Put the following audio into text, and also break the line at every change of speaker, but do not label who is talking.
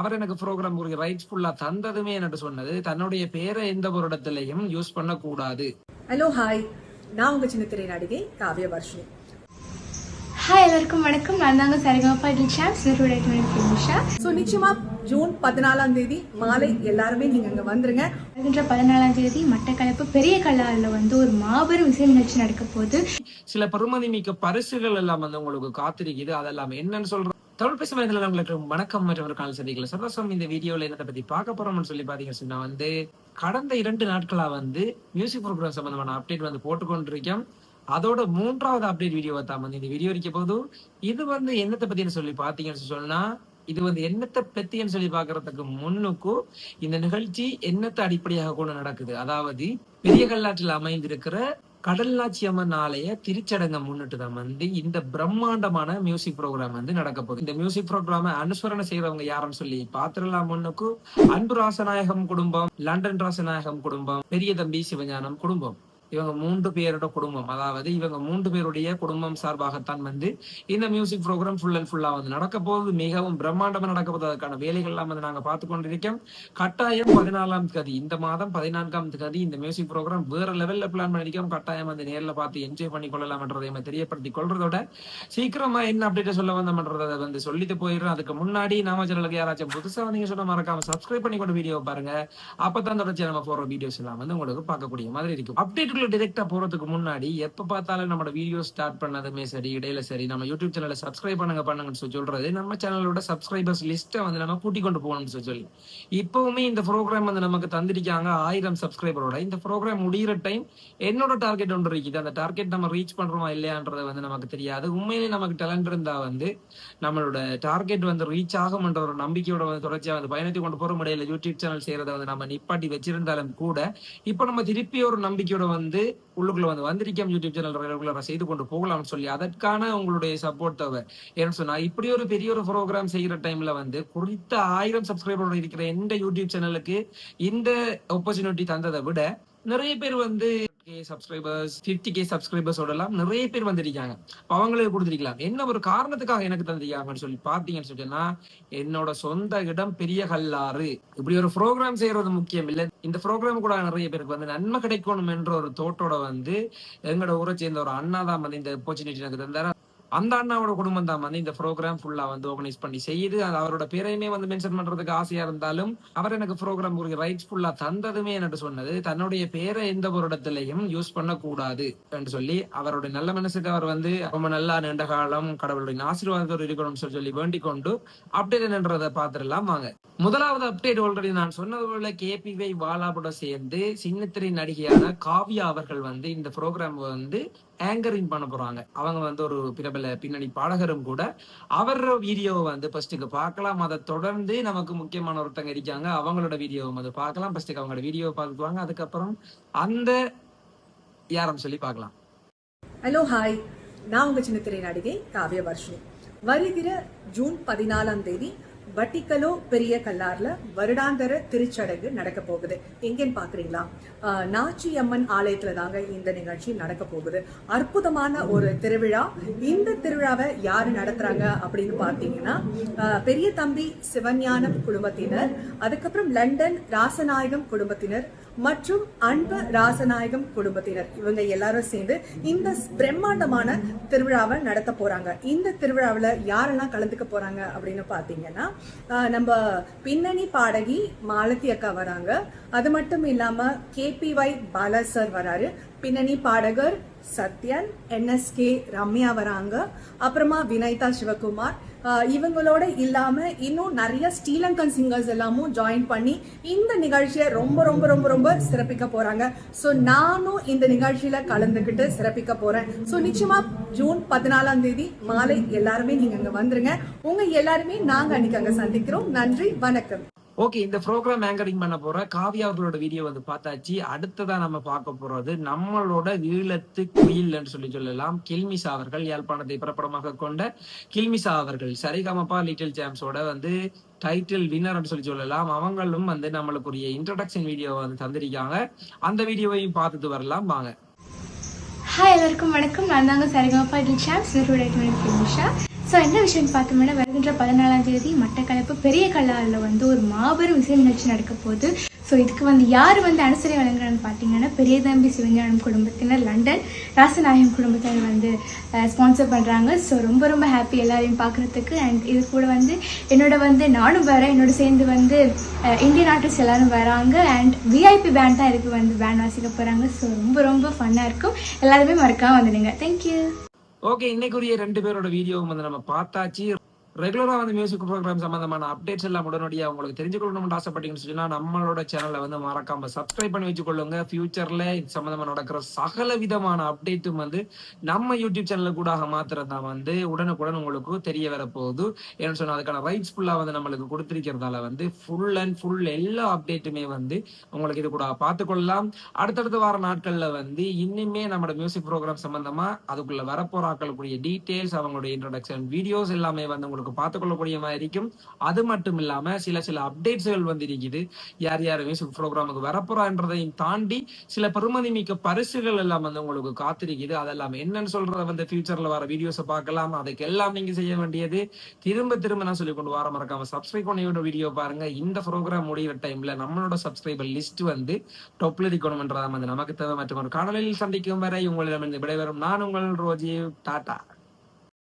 அவர் எனக்கு program rights ஃபுல்லா தந்ததுமே என்று சொன்னது தன்னுடைய பேரை எந்த ஒரு இடத்துலயும் யூஸ் பண்ணக்கூடாது.
ஹலோ ஹாய் நான் உங்க சின்ன திரை நடிகை காவிய வர்ஷினி
ஹாய் எல்லாருக்கும் வணக்கம். நான் தாங்க சரிகமப்பா சிறுடைய நிஷா
ஸோ நிச்சயமா ஜூன் பதினாலாம் தேதி மாலை எல்லாருமே நீங்க அங்க வந்துருங்க.
வருகின்ற பதினாலாம் தேதி மட்டக்களப்பு பெரிய கல்லாரில் வந்து ஒரு மாபெரும் இசை நிகழ்ச்சி நடக்க போகுது.
சில பெருமதி மிக்க பரிசுகள் எல்லாம் வந்து உங்களுக்கு காத்திருக்குது. அதெல்லாம் என்னன்னு சொல்றோம் தமிழ் பேசும் மனிதர்கள் உங்களுக்கு வணக்கம் மற்றும் ஒரு கால சதிகளை சந்தோஷம் இந்த வீடியோல என்னத்தை பத்தி பார்க்க போறோம்னு சொல்லி பாத்தீங்கன்னா சொன்னா வந்து கடந்த இரண்டு நாட்களா வந்து மியூசிக் ப்ரோக்ராம் சம்பந்தமான அப்டேட் வந்து போட்டுக்கொண்டிருக்கோம். அதோட மூன்றாவது அப்டேட் வீடியோ தான் வந்து இந்த வீடியோ இருக்க போதும் இது வந்து என்னத்தை பத்தின்னு சொல்லி பாத்தீங்கன்னு சொன்னா இது வந்து என்னத்தை பத்தின்னு சொல்லி பாக்குறதுக்கு முன்னுக்கும் இந்த நிகழ்ச்சி என்னத்தை அடிப்படையாக கூட நடக்குது? அதாவது பெரிய கல்லாற்றில் அமைந்திருக்கிற கடல்லாட்சி அம்மன் ஆலய திருச்சடங்கை முன்னிட்டு தான் வந்து இந்த பிரம்மாண்டமான மியூசிக் ப்ரோக்ராம் வந்து நடக்க போகுது. இந்த மியூசிக் ப்ரோக்ராம அனுசரணை செய்யறவங்க யாருன்னு சொல்லி பாத்திரலாம் முன்னுக்கு அன்பு ராசநாயகம் குடும்பம் லண்டன் ராசநாயகம் குடும்பம் பெரிய தம்பி சிவஞானம் குடும்பம். இவங்க மூன்று பேரோட குடும்பம். அதாவது இவங்க மூன்று பேருடைய குடும்பம் சார்பாகத்தான் வந்து இந்த மியூசிக் ப்ரோக்ராம் ஃபுல் அண்ட் ஃபுல்லா வந்து நடக்க போகுது. மிகவும் பிரம்மாண்டமா நடக்க போகுது. அதுக்கான வேலைகள் எல்லாம் வந்து நாங்க பார்த்து கொண்டிருக்கோம். கட்டாயம் பதினாலாம் தேதி இந்த மாதம் பதினான்காம் தேதி இந்த மியூசிக் ப்ரோக்ராம் வேற லெவல்ல பிளான் பண்ணிருக்கோம். கட்டாயம் வந்து நேர்ல பார்த்து என்ஜாய் பண்ணி கொள்ளலாம்ன்றதை நம்ம தெரியப்படுத்தி கொள்றதோட சீக்கிரமா என்ன அப்டேட் சொல்ல வந்தோம்ன்றதை வந்து சொல்லிட்டு போயிடுறோம். அதுக்கு முன்னாடி நாம சேனலுக்கு யாராச்சும் புதுசா நீங்க சொன்ன மறக்காம சப்ஸ்கிரைப் பண்ணி கொண்டு வீடியோ பாருங்க. அப்பதான் தொடர்ச்சி நம்ம போற வீடியோஸ் எல்லாம் வந்து உங்களுக்கு பார்க்கக்கூடிய மாதிரி இருக்கும். அப்டேட் அப்டேட்டுக்குள்ள டிரெக்டா போறதுக்கு முன்னாடி எப்ப பார்த்தாலும் நம்ம வீடியோ ஸ்டார்ட் பண்ணதுமே சரி இடையில சரி நம்ம யூடியூப் சேனலை சப்ஸ்கிரைப் பண்ணுங்க பண்ணுங்கன்னு சொல்லி சொல்றது நம்ம சேனலோட சப்ஸ்கிரைபர்ஸ் லிஸ்ட்டை வந்து நம்ம கூட்டி கொண்டு போகணும்னு சொல்லி சொல்லி. இப்பவுமே இந்த ப்ரோக்ராம் வந்து நமக்கு தந்திருக்காங்க ஆயிரம் சப்ஸ்கிரைபரோட இந்த ப்ரோக்ராம் முடிகிற டைம் என்னோட டார்கெட் ஒன்று இருக்குது. அந்த டார்கெட் நம்ம ரீச் பண்றோமா இல்லையான்றது வந்து நமக்கு தெரியாது. உண்மையிலே நமக்கு டேலண்ட் இருந்தா வந்து நம்மளோட டார்கெட் வந்து ரீச் ஆகும்ன்ற ஒரு நம்பிக்கையோட வந்து தொடர்ச்சியா வந்து பயணத்தை கொண்டு போற முடியல யூடியூப் சேனல் செய்யறதை வந்து நம்ம நிப்பாட்டி வச்சிருந்தாலும் கூட இப்போ நம்ம திருப்பி ஒரு நம்பிக்கையோட வந்து வந்து உள்ளுக்குள்ள வந்து வந்திருக்கோம் யூடியூப் சேனல் ரெகுலராக செய்து கொண்டு போகலாம்னு சொல்லி அதற்கான உங்களுடைய சப்போர்ட் தேவை ஏன்னு சொன்னா இப்படி ஒரு பெரிய ஒரு ப்ரோக்ராம் செய்கிற டைம்ல வந்து குறித்த ஆயிரம் சப்ஸ்கிரைபரோட இருக்கிற எந்த யூடியூப் சேனலுக்கு இந்த ஆப்பர்ச்சுனிட்டி தந்ததை விட நிறைய பேர் வந்து கே சப்ஸ்கிரைபர்ஸ் பிப்டி கே சப்ஸ்கிரைபர்ஸோட எல்லாம் நிறைய பேர் வந்திருக்காங்க. இப்போ அவங்களுக்கு கொடுத்துருக்கலாம். என்ன ஒரு காரணத்துக்காக எனக்கு தந்திருக்காங்கன்னு சொல்லி பார்த்தீங்கன்னு சொன்னா என்னோட சொந்த இடம் பெரிய கல்லாறு. இப்படி ஒரு ப்ரோக்ராம் செய்யறது முக்கியம் இல்லை. இந்த ப்ரோக்ராம் கூட நிறைய பேருக்கு வந்து நன்மை கிடைக்கணும் என்ற ஒரு தோட்டோட வந்து எங்களோட ஊரை சேர்ந்த ஒரு அண்ணா தான் வந்து இந்த ஆப்பர்ச்சுனிட்டி எனக்கு தந்தாரு. அந்த அண்ணாவோட குடும்பம் தான் வந்து இந்த ப்ரோக்ராம் ஃபுல்லா வந்து ஆர்கனைஸ் பண்ணி செய்யுது. அது அவரோட பேரையுமே வந்து மென்ஷன் பண்றதுக்கு ஆசையா இருந்தாலும் அவர் எனக்கு ப்ரோக்ராம் ரைட்ஸ் ஃபுல்லா தந்ததுமே என்று சொன்னது தன்னுடைய பேரை எந்த ஒரு இடத்துலயும் யூஸ் பண்ணக்கூடாது என்று சொல்லி அவருடைய நல்ல மனசுக்கு அவர் வந்து ரொம்ப நல்லா நீண்ட காலம் கடவுளுடைய ஆசீர்வாதத்தோடு இருக்கணும்னு சொல்லி சொல்லி வேண்டிக் கொண்டு அப்டேட் என்னன்றதை பார்த்துடலாம் வாங்க. முதலாவது அப்டேட் ஆல்ரெடி நான் சொன்னது போல கேபிவை பாலாவோட சேர்ந்து சின்னத்திரை நடிகையான காவ்யா அவர்கள் வந்து இந்த ப்ரோக்ராம் வந்து ஆங்கரிங் பண்ண போறாங்க. அவங்க வந்து ஒரு பிரபல பின்னணி பாடகரும் கூட. அவர் வீடியோவை வந்து ஃபர்ஸ்ட்டுக்கு பார்க்கலாம். அதை தொடர்ந்து நமக்கு முக்கியமான ஒருத்தங்க இருக்காங்க. அவங்களோட வீடியோவை வந்து பார்க்கலாம். ஃபர்ஸ்ட்டுக்கு அவங்களோட வீடியோவை பார்த்துக்குவாங்க. அதுக்கப்புறம் அந்த யாரம் சொல்லி பார்க்கலாம்.
ஹலோ ஹாய் நான் உங்க சின்ன திரை நடிகை காவிய வர்ஷினி. வருகிற ஜூன் பதினாலாம் தேதி வட்டிக்கலோ பெரிய கல்லார்ல வருடாந்தர திருச்சடங்கு நடக்க போகுது. எங்கன்னு பாக்குறீங்களா? ஆஹ், நாச்சி அம்மன் ஆலயத்துல தாங்க இந்த நிகழ்ச்சி நடக்க போகுது. அற்புதமான ஒரு திருவிழா. இந்த திருவிழாவை யாரு நடத்துறாங்க அப்படின்னு பாத்தீங்கன்னா ஆஹ், பெரிய தம்பி சிவஞானம் குடும்பத்தினர். அதுக்கப்புறம் லண்டன் ராசநாயகம் குடும்பத்தினர். மற்றும் அன்பு ராசநாயகம் குடும்பத்தினர். இவங்க எல்லாரும் சேர்ந்து இந்த பிரம்மாண்டமான திருவிழாவை நடத்த போறாங்க. இந்த திருவிழாவில் யாரெல்லாம் கலந்துக்க போறாங்க அப்படின்னு பார்த்தீங்கன்னா ஆஹ், நம்ம பின்னணி பாடகி மாலத்தி அக்கா வராங்க. அது மட்டும் இல்லாம கேபிஒய் பாலா சார் வராரு. பின்னணி பாடகர் சத்யன் என்எஸ்கே ரம்யா வராங்க. அப்புறமா வினைதா சிவகுமார் இவங்களோட இல்லாமல் இன்னும் நிறைய ஸ்ரீலங்கன் சிங்கர்ஸ் எல்லாமும் ஜாயின் பண்ணி இந்த நிகழ்ச்சியை ரொம்ப ரொம்ப ரொம்ப ரொம்ப சிறப்பிக்க போகிறாங்க ஸோ நானும் இந்த நிகழ்ச்சியில் கலந்துக்கிட்டு சிறப்பிக்க போகிறேன் ஸோ நிச்சயமாக ஜூன் பதினாலாம் தேதி மாலை எல்லாருமே நீங்கள் அங்கே வந்துருங்க. உங்கள் எல்லாருமே நாங்கள் அன்னைக்கு அங்கே சந்திக்கிறோம். நன்றி வணக்கம்.
ஓகே இந்த ப்ரோக்ராம் ஆங்கரிங் பண்ண போற காவியா அவர்களோட வீடியோ வந்து பார்த்தாச்சு. அடுத்ததா நம்ம பார்க்க போறது நம்மளோட ஈழத்து குயில் என்று சொல்லி சொல்லலாம். கில்மிசா அவர்கள் யாழ்ப்பாணத்தை பிரபலமாக கொண்ட கில்மிசா அவர்கள். சரிகமப்பா லிட்டில் சாம்ஸோட வந்து டைட்டில் வின்னர்னு சொல்லி சொல்லலாம். அவங்களும் வந்து நம்மளுக்குரிய இன்ட்ரடக்ஷன் வீடியோ வந்து தந்திருக்காங்க. அந்த வீடியோவையும் பார்த்துட்டு வரலாம். வாங்க.
ஹாய் எல்லாருக்கும் வணக்கம். நான் தாங்க சரிகமப்பா லிட்டில் சாம் ஸோ என்ன விஷயம்னு பார்த்தோம்னா வருகின்ற பதினாலாம் தேதி மட்டக்களப்பு பெரிய கல்லாரில் வந்து ஒரு மாபெரும் இசை நிகழ்ச்சி நடக்க போகுது. ஸோ இதுக்கு வந்து யார் வந்து அனுசரி வழங்குறான்னு பார்த்தீங்கன்னா பெரிய தம்பி சிவஞானம் குடும்பத்தினர் லண்டன். ராசநாயகம் குடும்பத்தினர் வந்து ஸ்பான்சர் பண்ணுறாங்க ஸோ ரொம்ப ரொம்ப ஹாப்பி எல்லாரையும் பார்க்குறதுக்கு. அண்ட் இது கூட வந்து என்னோட வந்து நானும் வரேன் என்னோட சேர்ந்து வந்து இந்தியன் ஆர்டிஸ்ட் எல்லாரும் வராங்க. அண்ட் விஐபி பேண்ட் தான் இதுக்கு வந்து பேண்ட் வாசிக்க போகிறாங்க ஸோ ரொம்ப ரொம்ப ஃபன்னாக இருக்கும். எல்லாருமே மறக்காமல் வந்துடுங்க. தேங்க்யூ
ஓகே இன்னைக்குரிய ரெண்டு பேரோட வீடியோவும் வந்து நம்ம பார்த்தாச்சு. ரெகுலரா வந்து மியூசிக் ப்ரோக்ராம் சம்பந்தமான அப்டேட்ஸ் எல்லாம் உடனடியாக உங்களுக்கு தெரிஞ்சுக்கொள்ளணும்னு ஆசைப்பட்டீங்கன்னு சொன்னா நம்மளோட சேனலை வந்து மறக்காம சப்ஸ்கிரைப் பண்ணி வச்சுக்கொள்ளுங்க. ஃபியூச்சர்ல இது சம்பந்தமா நடக்கிற சகல விதமான அப்டேட்டும் வந்து நம்ம யூடியூப் சேனல் கூட மாத்திரம் தான் வந்து உடனுக்குடன் உங்களுக்கு தெரிய வர போகுது ஏன்னு சொன்னா அதுக்கான ரைட்ஸ் ஃபுல்லா வந்து நம்மளுக்கு கொடுத்திருக்கிறதால வந்து ஃபுல் அண்ட் ஃபுல் எல்லா அப்டேட்டுமே வந்து உங்களுக்கு இது கூட பார்த்துக்கொள்ளலாம். அடுத்தடுத்த வார நாட்கள்ல வந்து இன்னுமே நம்மளோட மியூசிக் ப்ரோக்ராம் சம்பந்தமா அதுக்குள்ள வரப்போற கூடிய டீடைல்ஸ் அவங்களுடைய இன்ட்ரடக்ஷன் வீடியோஸ் எல்லாமே வந்து உங்களுக்கு பார்த்துக்கொள்ளக்கூடிய மாதிரி இருக்கும். அது மட்டும் இல்லாம சில சில அப்டேட்ஸ்கள் வந்து இருக்குது யார் யார் மியூசிக் ப்ரோக்ராமுக்கு வரப்போறான்றதையும் தாண்டி சில பெருமதி மிக்க பரிசுகள் எல்லாம் வந்து உங்களுக்கு காத்திருக்குது. அதெல்லாம் என்னன்னு சொல்றத வந்து ஃபியூச்சர்ல வர வீடியோஸை பார்க்கலாம். அதுக்கு எல்லாம் நீங்க செய்ய வேண்டியது திரும்ப திரும்ப நான் சொல்லி கொண்டு வர மறக்காம சப்ஸ்கிரைப் பண்ணியோட வீடியோ பாருங்க. இந்த ப்ரோக்ராம் முடிகிற டைம்ல நம்மளோட சப்ஸ்கிரைபர் லிஸ்ட் வந்து டொப்ல இருக்கணும்ன்றதா வந்து நமக்கு தேவை. மற்றும் ஒரு காணொலியில் சந்திக்கும் வரை உங்களிடம் விடைபெறும். நான் உங்கள் ரோஜி. டாடா.